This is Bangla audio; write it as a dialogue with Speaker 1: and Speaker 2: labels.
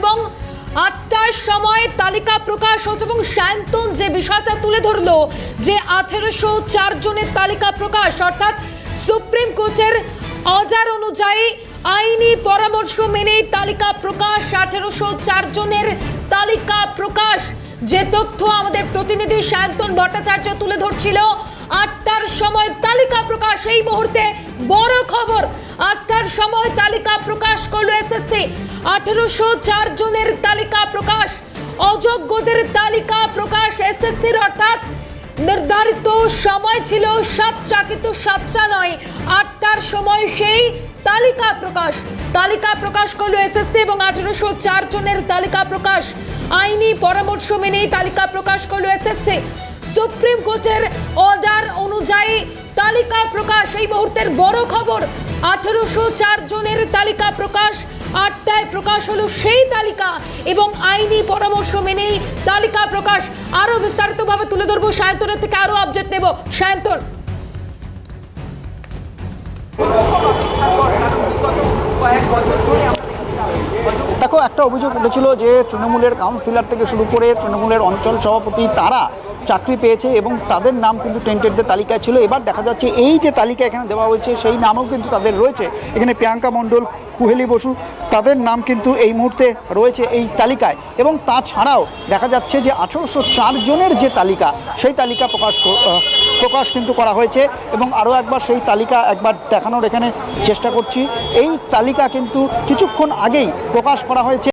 Speaker 1: এবং আটটার সময় তালিকা প্রকাশ হচ্ছে এবং শান্তন যে বিষয়টা তুলে ধরলো যে আঠেরোশো চার জনের তালিকা প্রকাশ, অর্থাৎ সুপ্রিম কোর্টের অর্ডার অনুযায়ী আইনি পরামর্শ মেনেই তালিকা প্রকাশ, আঠেরোশো চার জনের তালিকা প্রকাশ। যে তথ্য আমাদের প্রতিনিধি শান্তন ভট্টাচার্য তুলে ধরছিল, আটটার সময় তালিকা প্রকাশ। এই মুহূর্তে বড় খবর সময় তালিকা প্রকাশ করল এসএসসি আঠেরোশো চার জনের তালিকা প্রকাশ। অযোগ্যদের তালিকা প্রকাশ এসএসসির অর্থাৎ নির্ধারিত সময় ছিল সাতটা কিন্তু সাতটা নয়, আটটার সময় সেই তালিকা প্রকাশ। তালিকা প্রকাশ করল এসএসসি এবং আঠেরোশো চার জনের তালিকা প্রকাশ। আইনি পরামর্শ মেনেই তালিকা প্রকাশ করল এসএসসি সুপ্রিম কোর্টের অর্ডার অনুযায়ী তালিকা প্রকাশ। এই মুহূর্তের বড় খবর আঠেরোশো চার জনের তালিকা প্রকাশ, আটটায় প্রকাশ হলো সেই তালিকা এবং আইনি পরামর্শ মেনেই তালিকা প্রকাশ। আরও বিস্তারিতভাবে তুলে ধরবো, সায়ন্তনের থেকে আরও আপডেট নেব। সায়ন্তন।
Speaker 2: একটা অভিযোগ উঠেছিল যে তৃণমূলের কাউন্সিলর থেকে শুরু করে তৃণমূলের অঞ্চল সভাপতি তারা চাকরি পেয়েছে এবং তাদের নাম কিন্তু টেন্টেডদের তালিকায় ছিল। এবার দেখা যাচ্ছে এই যে তালিকা এখানে দেওয়া হয়েছে, সেই নামও কিন্তু তাদের রয়েছে। এখানে প্রিয়াঙ্কা মণ্ডল, কুহেলি বসু, তাদের নাম কিন্তু এই মুহূর্তে রয়েছে এই তালিকায়। এবং তাছাড়াও দেখা যাচ্ছে যে আঠেরোশো চার জনের যে তালিকা, সেই তালিকা প্রকাশ প্রকাশ কিন্তু করা হয়েছে এবং আরও একবার সেই তালিকা একবার দেখানোর এখানে চেষ্টা করছি। এই তালিকা কিন্তু কিছুক্ষণ আগেই প্রকাশ করা হয়েছে।